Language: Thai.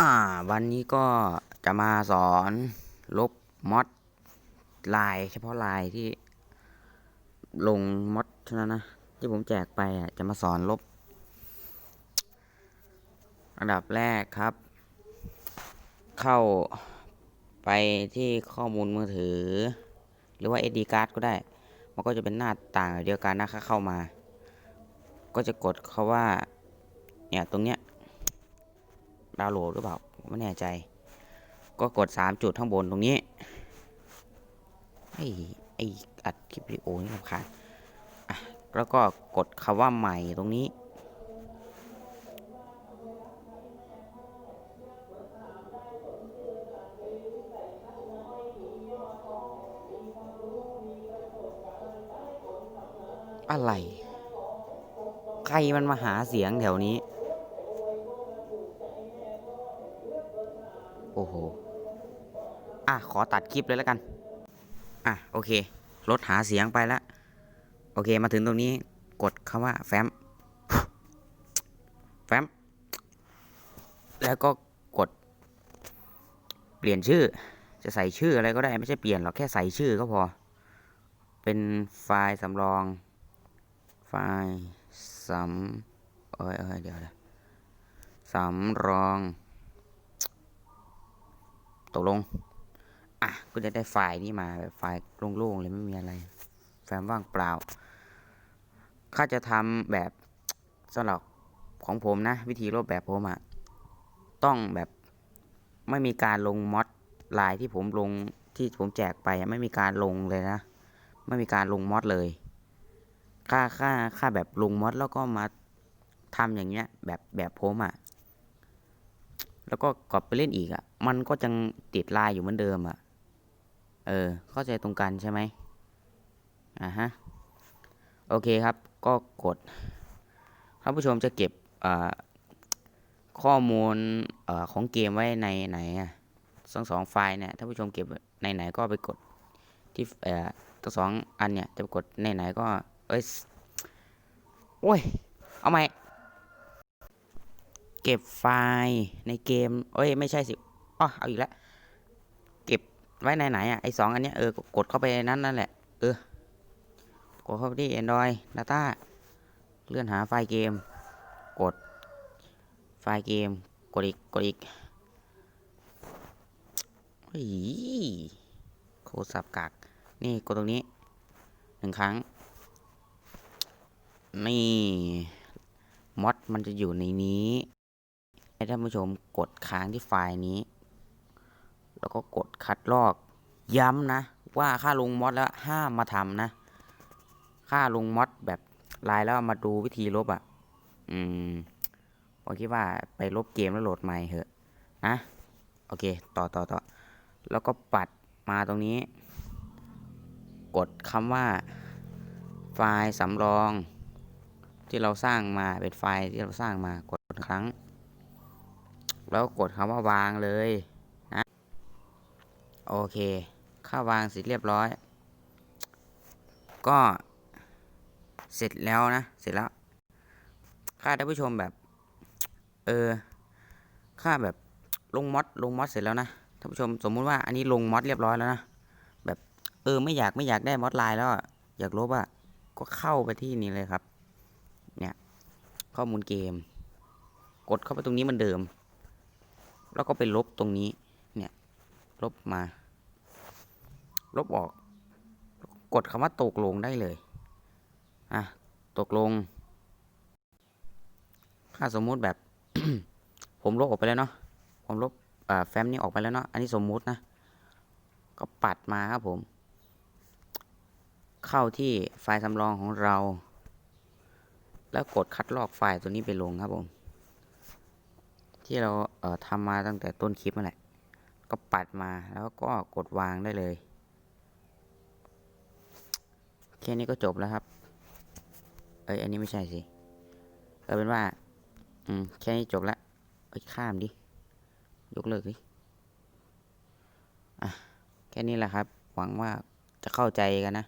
อ่า วันนี้ก็จะมาสอนลบมอดลาย เฉพาะลายที่ลงมอดเท่านั้นนะ ที่ผมแจกไปอะจะมาสอนลบ อันดับแรกครับ เข้าไปที่ข้อมูลมือถือ หรือว่า SD card ก็ได้ มันก็จะเป็นหน้าต่างเดียวกันนะถ้าเข้ามา ก็จะกดเขาว่า เนี่ยตรงเนี้ย ดาวน์โหลดหรือเปล่าไม่แน่ใจ ก็กด 3 จุดข้างบนตรงนี้ไอ้ไออัดคลิปวิดีโอนี่รำคาญอะแล้วก็กดคำว่าใหม่ตรงนี้อะไร ใครมันมาหาเสียงแถวนี้ อะขอตัดคลิปเลยแล้วกัน อะโอเคลดหาเสียงไปแล้ว โอเคมาถึงตรงนี้กดคำว่าแฟ้ม แฟ้ม แล้วก็กด เปลี่ยนชื่อ จะใส่ชื่ออะไรก็ได้ไม่ใช่เปลี่ยนหรอกแค่ใส่ชื่อก็พอ เป็นไฟล์สำรอง ไฟล์สำเอ้ยเอ้ยเดี๋ยวเดี๋ยวสำรอง ตกลง อะก็จะได้ไฟล์นี้มาแบบไฟล์โล่งๆเลยไม่มีอะไรแฟ้มว่างเปล่าข้าจะทำแบบสำหรับของผมนะ วิธีลบแบบผมอะต้องแบบไม่มีการลงมอดลายที่ผมลงที่ผมแจกไปไม่มีการลงเลยนะ ไม่มีการลงมอดเลยค่าค่าค่าแบบลงมอดแล้วก็มาทำอย่างเงี้ย แบบแบบผมอะแล้วก็กลับไปเล่นอีกอะมันก็ยังติดลายอยู่เหมือนเดิมอะ เออ เข้าใจตรงกันใช่ไหมอ่าฮะ โอเคครับ ก็กดท่านผู้ชมจะเก็บข้อมูลอของเกมไว้ในไหนอะทั้งสองไฟล์เนี่ยท่านผู้ชมเก็บในไหนก็ไปกดที่ทั้งสองอันเนี่ยจะกดในไหนก็ เอ้ย โอ้ย เอาใหมเก็บไฟล์ในเกม เอ้ย ไม่ใช่สิอ๋อเอาอีกแล้ว ไว้ในไหนอะไอสองอันเนี้ยเออกดเข้าไปนั้นนั่นแหละเออกดเข้าไปที่ Android Data เลื่อนหาไฟล์เกม กดไฟล์เกม กดอีก กดอีกเฮ้ยโคสับกักนี่กดตรงนี้หนึ่งครั้ง นี่มอดมันจะอยู่ในนี้ให้ท่านผู้ชมกดค้างที่ไฟล์นี้ แล้วก็กดคัดลอก ย้ำนะ ว่าค่าลงมอดแล้วห้ามมาทำนะ ค่าลงมอดแบบลายแล้วมาดูวิธีลบอะ่ะ อืมผมคิดว่าไปลบเกมแล้วโหลดใหม่เหอะนะ โอเค ต่อต่อต่อแล้วก็ปัดมาตรงนี้ กดคำว่า ไฟล์สำรอง ที่เราสร้างมาเป็นไฟล์ที่เราสร้างมากดครั้ง แล้วกดคำว่าวางเลย โอเคข้าวางเสร็จเรียบร้อย ก็เสร็จแล้วนะ เสร็จแล้วค่าท่านผู้ชมแบบ เออ ค่าแบบลงมอดลงมอดเสร็จแล้วนะท่านผู้ชมสมมุติว่าอันนี้ลงมอดเรียบร้อยแล้วนะแบบเออไม่อยากไม่อยากได้มอดลายแล้วอยากลบอะก็เข้าไปที่นี่เลยครับ เนี่ยข้อมูลเกม กดเข้าไปตรงนี้เหมันเดิม แล้วก็ไปลบตรงนี้ ลบมา ลบออก กดคำว่าตกลงได้เลย อะ ตกลงถ้าสมมุติแบบ ผมลบออกไปแล้วเนาะ ผมลบแฟ้มนี้ออกไปแล้วเนาะ อันนี้สมมุตินะ ก็ปัดมาครับผม เข้าที่ไฟล์สำรองของเรา แล้วกดคัดลอกไฟล์ตัวนี้ไปลงครับผม ที่เราเทำมาตั้งแต่ต้นคลิปนั่นแหละ ก็ปัดมาแล้วก็กดวางได้เลยแค่นี้ก็จบแล้วครับ เอ้ยอันนี้ไม่ใช่สิเอาเป็นว่า อืมแค่นี้จบแล้วไปข้ามดิ ยกเลิกดิอะแค่นี้แหละครับ หวังว่าจะเข้าใจกันนะ